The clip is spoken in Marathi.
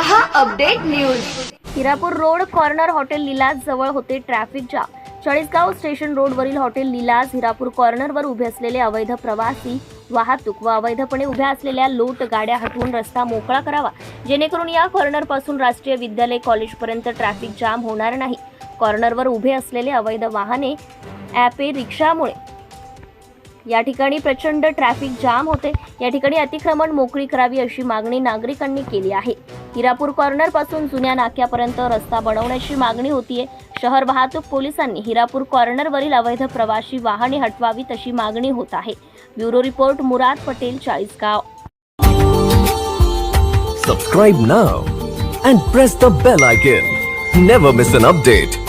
हा update news. Hirapur road corner hotel Lilaj जवळ होते ट्रॅफिक जाम. चाळीसगाव स्टेशन रोडवरील हॉटेल लिलाज हिरापूर कॉर्नरवर उभे असलेले अवैध प्रवासी वाहतूक व अवैधपणे उभ्या असलेल्या लोट गाड्या हटवून रस्ता मोकळा करावा. जेणेकरून या कॉर्नरपासून राष्ट्रीय विद्यालय कॉलेजपर्यंत ट्रॅफिक जाम होणार नाही. कॉर्नरवर उभे असलेले अवैध वाहने ॲपे रिक्षामुळे या ठिकाणी प्रचंड ट्रॅफिक जाम होते. या ठिकाणी अतिक्रमण मोकळी करावी अशी मागणी नागरिकांनी केली आहे. हिरापूर कॉर्नरपासून जुन्या नाक्यापर्यंत रस्ता बनवण्याची मागणी होतीये. शहर वाहतूक पोलिसांनी हिरापूर कॉर्नरवरील अवैध प्रवाशी वाहने हटवावीत तशी मागणी होत आहे. Bureau report Murad Patel Chalisgaon. Subscribe now and press the bell icon never miss an update